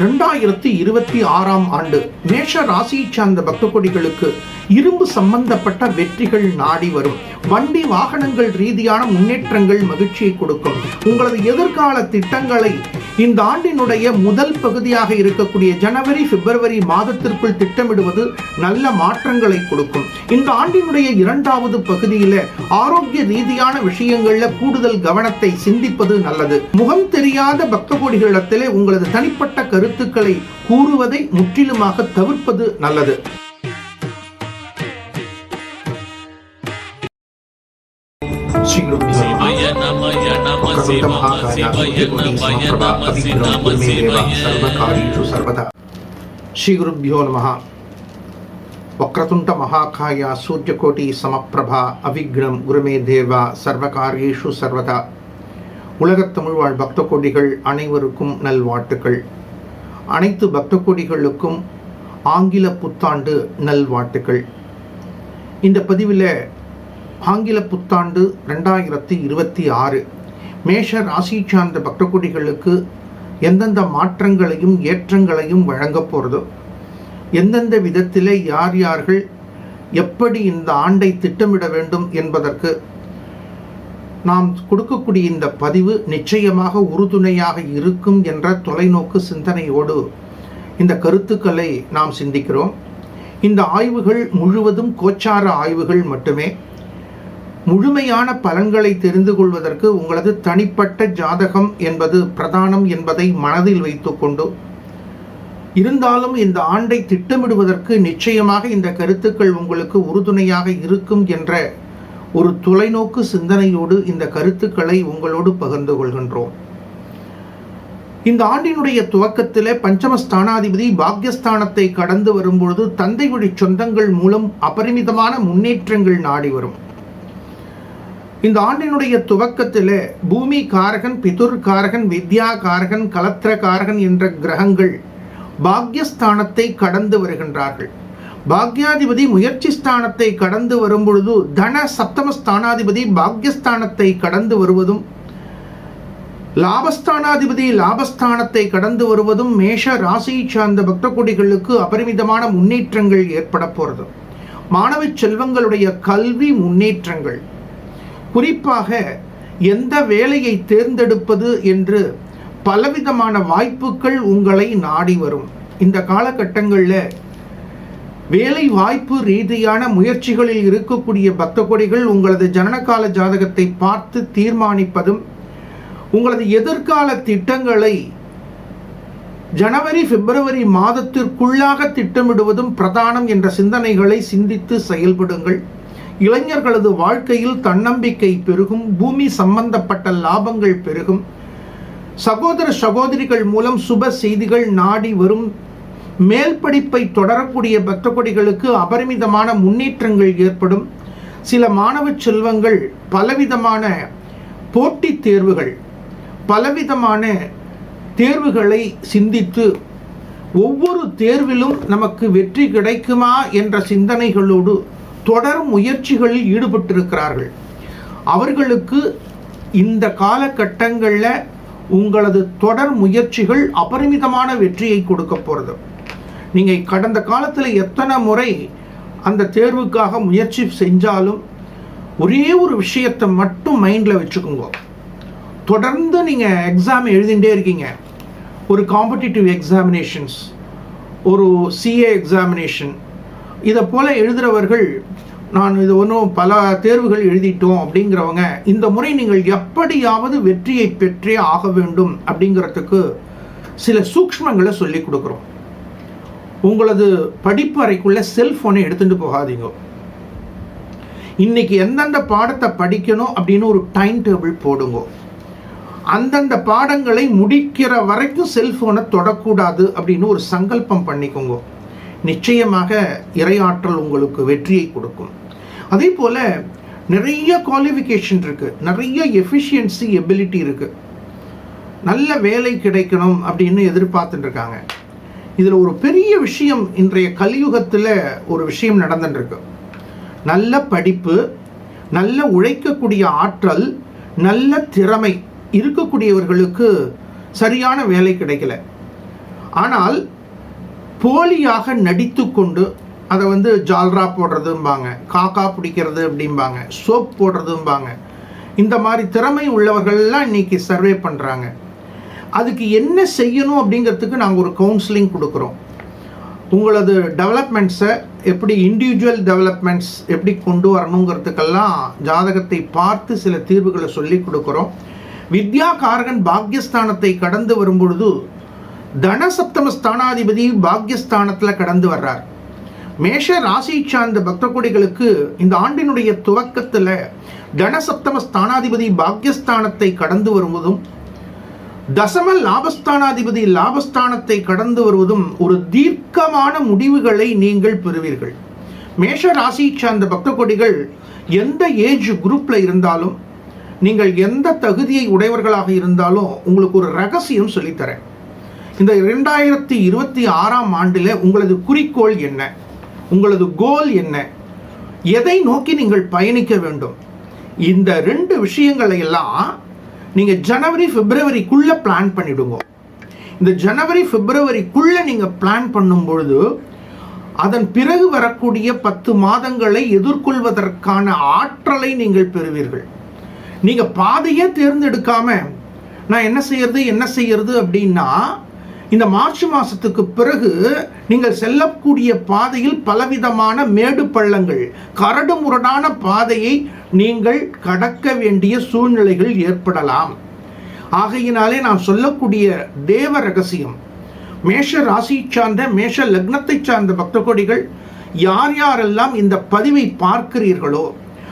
ரெண்டாயிரத்தி இருபத்தி ஆறாம் ஆண்டு மேஷ ராசியை சார்ந்த பக்த கொடிகளுக்கு இரும்பு சம்பந்தப்பட்ட வெற்றிகள் நாடி வரும். வண்டி வாகனங்கள் ரீதியான முன்னேற்றங்கள் மகிழ்ச்சியை கொடுக்கும். உங்களது எதிர்கால திட்டங்களை இந்த ஆண்டினுடைய முதல் பகுதியாக இருக்கக்கூடிய ஜனவரி பிப்ரவரி மாதத்திற்குள் திட்டமிடுவது நல்ல மாற்றங்களை கொடுக்கும். இந்த ஆண்டினுடைய இரண்டாவது பகுதியில ஆரோக்கிய ரீதியான விஷயங்கள்ல கூடுதல் கவனத்தை சிந்திப்பது நல்லது. முகம் தெரியாத பக்த கோடிகளிடத்திலே உங்களது தனிப்பட்ட கருத்துக்களை கூறுவதை முற்றிலுமாக தவிர்ப்பது நல்லது. ஸ்ரீகுருப்போ நம వక్రతుంట మహాకాయ సూర్యకోటి சமப்பிரபா அவிக்னம் குருமே தேவா சர்வகாரியேஷு சர்வதா. உலகத் தமிழ் வாழ் பக்த கோடிகள் அனைவருக்கும் நல்வாழ்த்துக்கள். அனைத்து பக்த கோடிகளுக்கும் ஆங்கில புத்தாண்டு நல்வாழ்த்துக்கள். இந்த பதிவில் ஆங்கில புத்தாண்டு ரெண்டாயிரத்தி இருபத்தி ஆறு மேஷ ராசி சார்ந்த பக்த கோடிகளுக்கு எந்தெந்த மாற்றங்களையும் ஏற்றங்களையும் வழங்கப் போகிறதோ எந்தெந்த விதத்திலே யார் யார்கள் எப்படி இந்த ஆண்டை திட்டமிட வேண்டும் என்பதற்கு நாம் கொடுக்கக்கூடிய இந்த பதிவு நிச்சயமாக உறுதுணையாக இருக்கும் என்ற தொலைநோக்கு சிந்தனையோடு இந்த கருத்துக்களை நாம் சிந்திக்கிறோம். இந்த ஆய்வுகள் முழுவதும் கோச்சார ஆய்வுகள் மட்டுமே. முழுமையான பலன்களை தெரிந்து கொள்வதற்கு உங்களது தனிப்பட்ட ஜாதகம் என்பது பிரதானம் என்பதை மனதில் வைத்துக்கொண்டு இருந்தாலும் இந்த ஆண்டை திட்டமிடுவதற்கு நிச்சயமாக இந்த கருத்துக்கள் உங்களுக்கு உறுதுணையாக இருக்கும் என்ற ஒரு தொலைநோக்கு சிந்தனையோடு இந்த கருத்துக்களை உங்களோடு பகிர்ந்து கொள்கின்றோம். இந்த ஆண்டினுடைய துவக்கத்திலே பஞ்சம ஸ்தானாதிபதி பாக்யஸ்தானத்தை கடந்து வரும்பொழுது தந்தை வழி சொந்தங்கள் மூலம் அபரிமிதமான முன்னேற்றங்கள் நாடி வரும். இந்த ஆண்டினுடைய துவக்கத்தில் பூமி காரகன் பிதுர் காரகன் வித்யா காரகன் கலத்திர காரகன் என்ற கிரகங்கள் பாக்யஸ்தானத்தை கடந்து வருகின்றார்கள். பாக்யாதிபதி முயற்சி ஸ்தானத்தை கடந்து வரும்பொழுது தன சப்தம ஸ்தானாதிபதி பாக்யஸ்தானத்தை கடந்து வருவதும் லாபஸ்தானாதிபதி லாபஸ்தானத்தை கடந்து வருவதும் மேஷ ராசியை சார்ந்த பக்த கொடிகளுக்கு அபரிமிதமான முன்னேற்றங்கள் ஏற்பட போகிறது மாணவ செல்வங்களுடைய கல்வி முன்னேற்றங்கள். குறிப்பாக எந்த வேலையை தேர்ந்தெடுப்பது என்று பலவிதமான வாய்ப்புகள் உங்களை நாடி வரும். இந்த காலகட்டங்களில் வேலை வாய்ப்பு ரீதியான முயற்சிகளில் இருக்கக்கூடிய பக்த கொடிகள் உங்களது ஜனனகால ஜாதகத்தை பார்த்து தீர்மானிப்பதும் உங்களது எதிர்கால திட்டங்களை ஜனவரி பிப்ரவரி மாதத்திற்குள்ளாக திட்டமிடுவதும் பிரதானம் என்ற சிந்தனைகளை சிந்தித்து செயல்படுங்கள். இளைஞர்களது வாழ்க்கையில் தன்னம்பிக்கை பெருகும் பூமி சம்பந்தப்பட்ட லாபங்கள் பெருகும். சகோதர சகோதரிகள் மூலம் சுப செய்திகள் நாடி வரும் மேல் படிப்பை தொடரக்கூடிய பக்த கொடிகளுக்கு அபரிமிதமான முன்னேற்றங்கள் ஏற்படும். சில மாணவ செல்வங்கள் பலவிதமான போட்டித் தேர்வுகள் பலவிதமான தேர்வுகளை சிந்தித்து ஒவ்வொரு தேர்விலும் நமக்கு வெற்றி கிடைக்குமா என்ற சிந்தனைகளோடு தொடரும் முயற்சிகளில் ஈடுபட்டிருக்கிறார்கள். அவர்களுக்கு இந்த காலகட்டங்களில் உங்களது தொடர் முயற்சிகள் அபரிமிதமான வெற்றியை கொடுக்க போகிறது நீங்கள் கடந்த காலத்தில் எத்தனை முறை அந்த தேர்வுக்காக முயற்சி செஞ்சாலும் ஒரே ஒரு விஷயத்தை மட்டும் மைண்டில் வச்சுக்கோங்க. தொடர்ந்து நீங்கள் எக்ஸாம் எழுதிகிட்டே இருக்கீங்க. ஒரு காம்படிட்டிவ் எக்ஸாமினேஷன்ஸ் ஒரு சிஏ எக்ஸாமினேஷன் இதை போல் எழுதுகிறவர்கள் நான் இது ஒன்றும் பல தேர்வுகள் எழுதிட்டோம் அப்படிங்கிறவங்க இந்த முறை நீங்கள் எப்படியாவது வெற்றியை பெற்றே ஆக வேண்டும் அப்படிங்கிறதுக்கு சில சூக்ஷ்மங்களை சொல்லி கொடுக்குறோம். உங்களது படிப்பு அறைக்குள்ளே செல்ஃபோனை எடுத்துகிட்டு போகாதீங்க. இன்றைக்கி எந்தெந்த பாடத்தை படிக்கணும் அப்படின்னு ஒரு டைம் டேபிள் போடுங்க. அந்தந்த பாடங்களை முடிக்கிற வரைக்கும் செல்ஃபோனை தொடக்கூடாது அப்படின்னு ஒரு சங்கல்பம் பண்ணிக்கோங்க. நிச்சயமாக இரையாற்றல் உங்களுக்கு வெற்றியை கொடுக்கும். அதே போல் நிறைய குவாலிஃபிகேஷன் இருக்குது நிறைய எஃபிஷியன்சி எபிலிட்டி இருக்குது நல்ல வேலை கிடைக்கணும் அப்படின்னு எதிர்பார்த்துட்டு இருக்காங்க. இதில் ஒரு பெரிய விஷயம் இன்றைய கலியுகத்தில் ஒரு விஷயம் நடந்துட்டுருக்கு. நல்ல படிப்பு நல்ல உழைக்கக்கூடிய ஆற்றல் நல்ல திறமை இருக்கக்கூடியவர்களுக்கு சரியான வேலை கிடைக்கல. ஆனால் போலியாக நடித்து கொண்டு அதை வந்து ஜால்ரா போடுறதும்பாங்க காக்கா பிடிக்கிறது அப்படிம்பாங்க சோப் போடுறதும்பாங்க. இந்த மாதிரி திறமை உள்ளவர்கள்லாம் இன்னைக்கு சர்வே பண்ணுறாங்க அதுக்கு என்ன செய்யணும் அப்படிங்கிறதுக்கு நாங்கள் ஒரு கவுன்சிலிங் கொடுக்குறோம். உங்களது டெவலப்மெண்ட்ஸை எப்படி இண்டிவிஜுவல் டெவலப்மெண்ட்ஸ் எப்படி கொண்டு வரணுங்கிறதுக்கெல்லாம் ஜாதகத்தை பார்த்து சில தீர்வுகளை சொல்லி கொடுக்குறோம். வித்யா காரகன் பாக்யஸ்தானத்தை கடந்து வரும்பொழுது தனசப்தம ஸ்தானாதிபதி பாக்யஸ்தானத்தில் கடந்து வர்றார். மேஷ ராசி சார்ந்த பக்தகோடிகளுக்கு இந்த ஆண்டினுடைய துவக்கத்தில் தனசப்தம ஸ்தானாதிபதி பாக்யஸ்தானத்தை கடந்து வருவதும் தசம லாபஸ்தானாதிபதி லாபஸ்தானத்தை கடந்து வருவதும் ஒரு தீர்க்கமான முடிவுகளை நீங்கள் பெறுவீர்கள். மேஷ ராசி சார்ந்த பக்த கொடிகள் எந்த ஏஜ் குரூப்ல இருந்தாலும் நீங்கள் எந்த தகுதியை உடையவர்களாக இருந்தாலும் உங்களுக்கு ஒரு ரகசியம் சொல்லித்தரேன். இந்த இரண்டாயிரத்தி இருபத்தி ஆறாம் ஆண்டில் உங்களது குறிக்கோள் என்ன? உங்களது கோல் என்ன? எதை நோக்கி நீங்கள் பயணிக்க வேண்டும்? இந்த ரெண்டு விஷயங்களை எல்லாம் நீங்கள் ஜனவரி பிப்ரவரிக்குள்ளே பிளான் பண்ணிவிடுங்க இந்த ஜனவரி பிப்ரவரிக்குள்ளே நீங்கள் பிளான் பண்ணும் பொழுது அதன் பிறகு வரக்கூடிய பத்து மாதங்களை எதிர்கொள்வதற்கான ஆற்றலை நீங்கள் பெறுவீர்கள். நீங்கள் பாதையே தேர்ந்தெடுக்காம நான் என்ன செய்யறது என்ன செய்யறது அப்படின்னா இந்த மார்ச் மாதத்துக்கு பிறகு நீங்கள் செல்லக்கூடிய பாதையில் பலவிதமான மேடு பள்ளங்கள் கரடு முரடான பாதையை நீங்கள் கடக்க வேண்டிய சூழ்நிலைகள் ஏற்படலாம். ஆகையினாலே நான் சொல்லக்கூடிய தேவ ரகசியம் மேஷ ராசி சார்ந்த மேஷ லக்னத்தை சார்ந்த பக்த கொடிகள் யார் யாரெல்லாம் இந்த பதிவை பார்க்கிறீர்களோ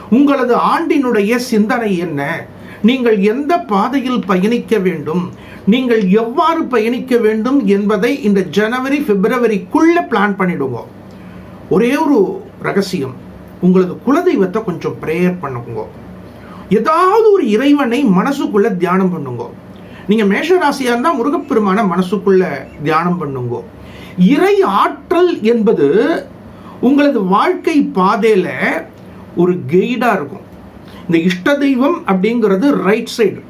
உங்களது ஆண்டினுடைய சிந்தனை என்ன? நீங்கள் எந்த பாதையில் பயணிக்க வேண்டும்? நீங்கள் எவ்வாறு பயணிக்க வேண்டும் என்பதை இந்த ஜனவரி பிப்ரவரிக்குள்ள பிளான் பண்ணிடுவோம் ஒரே ஒரு ரகசியம் உங்களது குலதெய்வத்தை கொஞ்சம் ப்ரேயர் பண்ணுங்க. ஏதாவது ஒரு இறைவனை மனசுக்குள்ள தியானம் பண்ணுங்க. நீங்க மேஷ ராசியா இருந்தா முருகப்பெருமான மனசுக்குள்ள தியானம் பண்ணுங்க. இறை ஆற்றல் என்பது உங்களது வாழ்க்கை பாதையில ஒரு கெய்டா இருக்கும். இந்த இஷ்ட தெய்வம் அப்படிங்கிறது ரைட் சைடு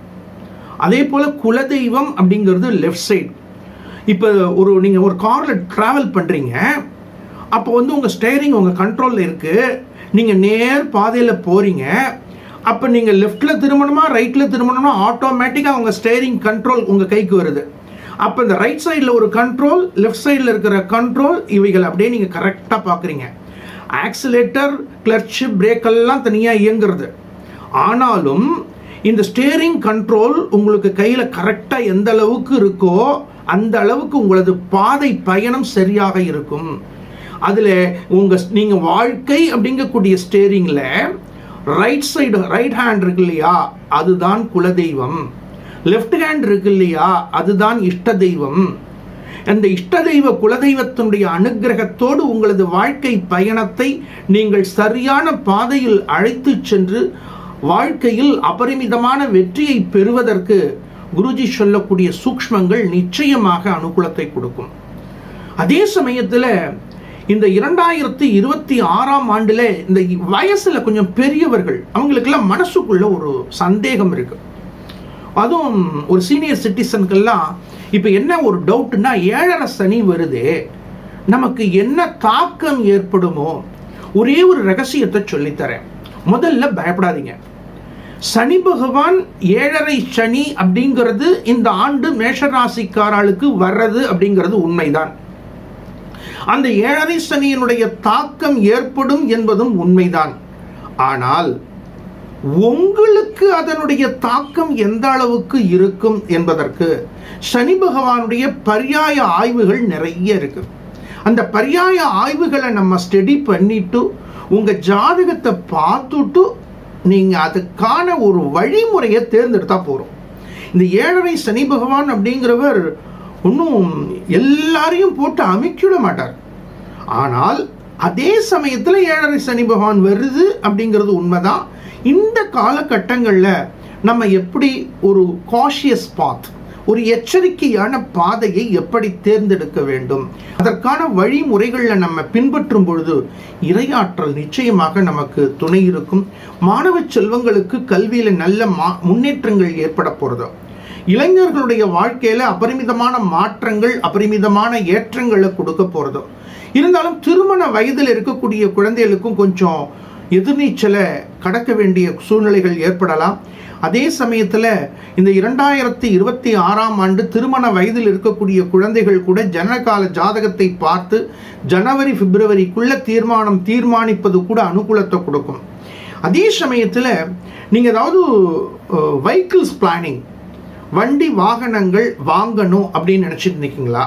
அதே போல் குலதெய்வம் அப்படிங்கிறது லெஃப்ட் சைடு இப்போ ஒரு நீங்கள் ஒரு காரில் ட்ராவல் பண்ணுறீங்க அப்போ வந்து உங்கள் ஸ்டேரிங் உங்கள் கண்ட்ரோலில் இருக்குது நீங்கள் நேர் பாதையில் போகிறீங்க அப்போ நீங்கள் லெஃப்ட்டில் திரும்பணுமா ரைட்டில் திரும்பணுமா ஆட்டோமேட்டிக்காக உங்கள் ஸ்டேரிங் கண்ட்ரோல் உங்கள் கைக்கு வருது. அப்போ இந்த ரைட் சைடில் ஒரு கண்ட்ரோல் லெஃப்ட் சைடில் இருக்கிற கண்ட்ரோல் இவைகள் அப்படியே நீங்கள் கரெக்டாக பார்க்குறீங்க. ஆக்சிலேட்டர் கிளர்ச் பிரேக்கெல்லாம் தனியாக இயங்குறது. ஆனாலும் இந்த ஸ்டேரிங் கண்ட்ரோல் உங்களுக்கு கையில் கரெக்டாக எந்த அளவுக்கு இருக்கோ அந்த அளவுக்கு உங்களது பாதை பயணம் சரியாக இருக்கும். அதில் உங்கள் நீங்கள் வாழ்க்கை அப்படிங்கக்கூடிய ஸ்டேரிங்கில் ரைட் சைடு ரைட் ஹேண்ட் இருக்கு இல்லையா அதுதான் குலதெய்வம். லெஃப்ட் ஹேண்ட் இருக்கு இல்லையா அதுதான் இஷ்ட தெய்வம். அந்த இஷ்ட தெய்வ குலதெய்வத்தினுடைய அனுகிரகத்தோடு உங்களது வாழ்க்கை பயணத்தை நீங்கள் சரியான பாதையில் அழைத்து சென்று வாழ்க்கையில் அபரிமிதமான வெற்றியை பெறுவதற்கு குருஜி சொல்லக்கூடிய சூக்ஷ்மங்கள் நிச்சயமாக அனுகூலத்தை கொடுக்கும். அதே சமயத்தில் இந்த இரண்டாயிரத்தி இருபத்தி ஆறாம் ஆண்டில் இந்த வயசில் கொஞ்சம் பெரியவர்கள் அவங்களுக்கெல்லாம் மனசுக்குள்ள ஒரு சந்தேகம் இருக்கு. அதுவும் ஒரு சீனியர் சிட்டிசனுக்கெல்லாம் இப்போ என்ன ஒரு டவுட்னா ஏழரை சனி வருது நமக்கு என்ன தாக்கம் ஏற்படுமோ ஒரே ஒரு ரகசியத்தை சொல்லித்தரேன். முதல்ல பயப்படாதீங்க. சனி பகவான் ஏழரை சனி அப்படிங்கிறது இந்த ஆண்டு மேஷராசிக்காரர்களுக்கு வர்றது அப்படிங்கிறது உண்மைதான். அந்த ஏழரை சனியினுடைய தாக்கம் ஏற்படும் என்பதும் உண்மைதான். ஆனால் உங்களுக்கு அதனுடைய தாக்கம் எந்த அளவுக்கு இருக்கும் என்பதற்கு சனி பகவானுடைய பரியாய ஆய்வுகள் நிறைய இருக்கு. அந்த பரியாய ஆய்வுகளை நம்ம ஸ்டடி பண்ணிட்டு உங்கள் ஜாதகத்தை பார்த்துட்டு நீங்கள் அதுக்கான ஒரு வழிமுறையை தேர்ந்தெடுத்தா போகிறோம் இந்த ஏழரை சனி பகவான் அப்படிங்கிறவர் ஒன்றும் எல்லாரையும் போட்டு அமைக்கிட மாட்டார். ஆனால் அதே சமயத்தில் ஏழரை சனி பகவான் வருது அப்படிங்கிறது உண்மைதான். இந்த காலகட்டங்களில் நம்ம எப்படி ஒரு காஷியஸ் பாத் ஒரு எச்சரிக்கையான பாதையை எப்படி தேர்ந்தெடுக்க வேண்டும்? அதற்கான வழிமுறைகளில் நம்ம பின்பற்றும் பொழுது இரையாற்றல் நிச்சயமாக நமக்கு துணை இருக்கும். மாணவ செல்வங்களுக்கு கல்வியில் நல்ல மா முன்னேற்றங்கள் ஏற்பட போகிறது இளைஞர்களுடைய வாழ்க்கையில் அபரிமிதமான மாற்றங்கள் அபரிமிதமான ஏற்றங்களை கொடுக்க போறது. இருந்தாலும் திருமண வயதில் இருக்கக்கூடிய குழந்தைகளுக்கும் கொஞ்சம் எதிர்நீச்சலை கடக்க வேண்டிய சூழ்நிலைகள் ஏற்படலாம். அதே சமயத்தில் இந்த இரண்டாயிரத்தி இருபத்தி ஆறாம் ஆண்டு திருமண வயதில் இருக்கக்கூடிய குழந்தைகள் கூட ஜனகால ஜாதகத்தை பார்த்து ஜனவரி பிப்ரவரிக்குள்ள தீர்மானம் தீர்மானிப்பது கூட அனுகூலத்தை கொடுக்கும். அதே சமயத்தில் நீங்கள் ஏதாவது வெஹிக்கிள்ஸ் பிளானிங் வண்டி வாகனங்கள் வாங்கணும் அப்படின்னு நினச்சிட்டு இருக்கீங்களா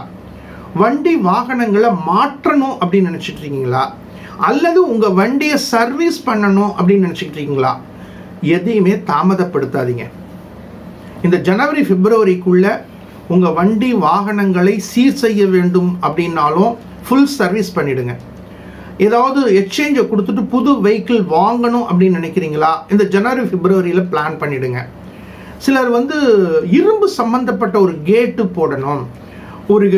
வண்டி வாகனங்களை மாற்றணும் அப்படின்னு நினச்சிட்டு இருக்கீங்களா? அல்லது உங்கள் வண்டியை சர்வீஸ் பண்ணணும் அப்படின்னு நினச்சிக்கிட்டு இருக்கீங்களா எதையுமே தாமதப்படுத்தாதீங்க. இந்த ஜனவரி பிப்ரவரிக்குள்ளே உங்கள் வண்டி வாகனங்களை சீர் செய்ய வேண்டும் அப்படின்னாலும் ஃபுல் சர்வீஸ் பண்ணிவிடுங்க ஏதாவது எக்ஸ்சேஞ்சை கொடுத்துட்டு புது வெஹிக்கிள் வாங்கணும் அப்படின்னு நினைக்கிறீங்களா? இந்த ஜனவரி பிப்ரவரியில் பிளான் பண்ணிவிடுங்க சிலர் வந்து இரும்பு சம்பந்தப்பட்ட ஒரு கேட்டு போடணும். ஒரு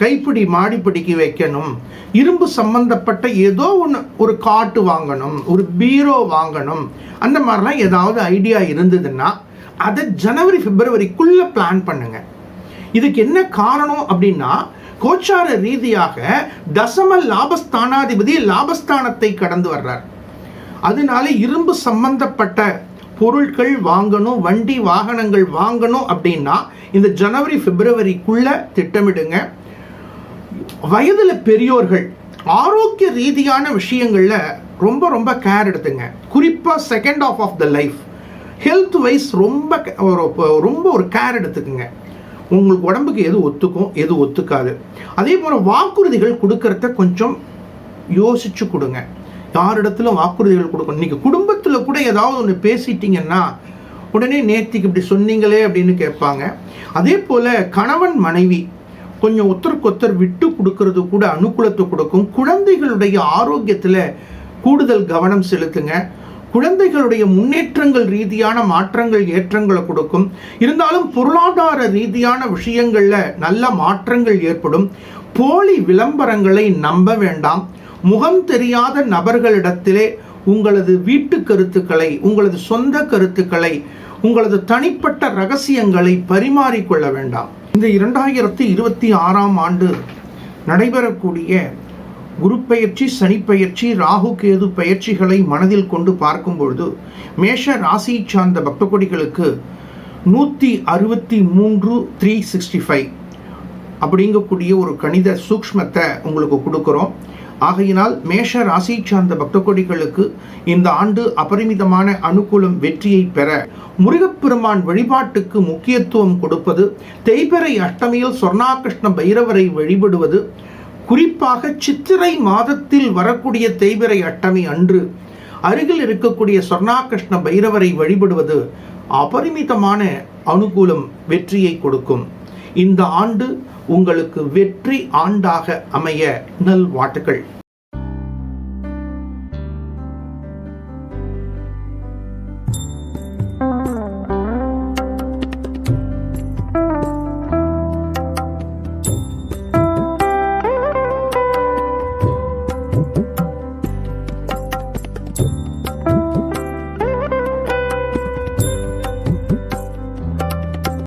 கைப்பிடி மாடிப்பிடிக்கு வைக்கணும். இரும்பு சம்பந்தப்பட்ட ஏதோ ஒன்று ஒரு காட்டு வாங்கணும் ஒரு பீரோ வாங்கணும். அந்த மாதிரிலாம் ஏதாவது ஐடியா இருந்ததுன்னா அதை ஜனவரி பிப்ரவரிக்குள்ளே பிளான் பண்ணுங்க. இதுக்கு என்ன காரணம் அப்படின்னா கோச்சார ரீதியாக தசம லாபஸ்தானாதிபதி லாபஸ்தானத்தை கடந்து வர்றார். அதனால இரும்பு சம்பந்தப்பட்ட பொருட்கள் வாங்கணும் வண்டி வாகனங்கள் வாங்கணும் அப்படின்னா இந்த ஜனவரி பிப்ரவரிக்குள்ள திட்டமிடுங்க. வயதில் பெரியோர்கள் ஆரோக்கிய ரீதியான விஷயங்களில் ரொம்ப ரொம்ப கேர் எடுத்துங்க. குறிப்பாக second half of the life health wise ரொம்ப ஒரு ரொம்ப ஒரு கேர் எடுத்துக்குங்க. உங்களுக்கு உடம்புக்கு எது ஒத்துக்கும் எது ஒத்துக்காது. அதே போல் வாக்குறுதிகள் கொடுக்கறத கொஞ்சம் யோசிச்சு கொடுங்க. யாரிடத்துல வாக்குறுதிகள் கொடுக்கணும். நீங்கள் குடும்பத்தில் கூட ஏதாவது ஒன்று பேசிட்டீங்கன்னா உடனே நேர்த்திக்கு இப்படி சொன்னீங்களே அப்படின்னு கேட்பாங்க. அதே போல் கணவன் மனைவி கொஞ்சம் ஒத்தருக்கு ஒத்தர் விட்டு கொடுக்கறது கூட அனுகூலத்தை கொடுக்கும். குழந்தைகளுடைய ஆரோக்கியத்தில் கூடுதல் கவனம் செலுத்துங்க. குழந்தைகளுடைய முன்னேற்றங்கள் ரீதியான மாற்றங்கள் ஏற்றங்களை கொடுக்கும். இருந்தாலும் பொருளாதார ரீதியான விஷயங்களில் நல்ல மாற்றங்கள் ஏற்படும். போலி விளம்பரங்களை நம்ப வேண்டாம். முகம் தெரியாத நபர்களிடத்திலே உங்களது வீட்டு கருத்துக்களை உங்களது சொந்த கருத்துக்களை உங்களது தனிப்பட்ட ரகசியங்களை பரிமாறிக்கொள்ள வேண்டாம். இந்த இரண்டாயிரத்தி இருபத்தி ஆறாம் ஆண்டு நடைபெறக்கூடிய குரு சனிப்பெயர்ச்சி சனி ராகு கேது பயிற்சிகளை மனதில் கொண்டு பார்க்கும் பொழுது மேஷ ராசி சார்ந்த பக்தகொடிகளுக்கு நூற்றி அறுபத்தி மூன்று த்ரீ சிக்ஸ்டி ஃபைவ் அப்படிங்கக்கூடிய ஒரு கணித சூக்ஷ்மத்தை உங்களுக்கு கொடுக்குறோம். ஆகையினால் மேஷ ராசி சார்ந்த பக்தகோடிகளுக்கு இந்த ஆண்டு அபரிமிதமான அனுகூலம் வெற்றியை பெற முருகப்பெருமான் வழிபாட்டுக்கு முக்கியத்துவம் கொடுப்பது தேய்பிறை அஷ்டமியில் சொர்ணாகிருஷ்ண பைரவரை வழிபடுவது குறிப்பாக சித்திரை மாதத்தில் வரக்கூடிய தேய்பிறை அஷ்டமி அன்று அருகில் இருக்கக்கூடிய சொர்ணாகிருஷ்ண பைரவரை வழிபடுவது அபரிமிதமான அனுகூலம் வெற்றியை கொடுக்கும். இந்த ஆண்டு உங்களுக்கு வெற்றி ஆண்டாக அமைய நல்வாழ்த்துக்கள்.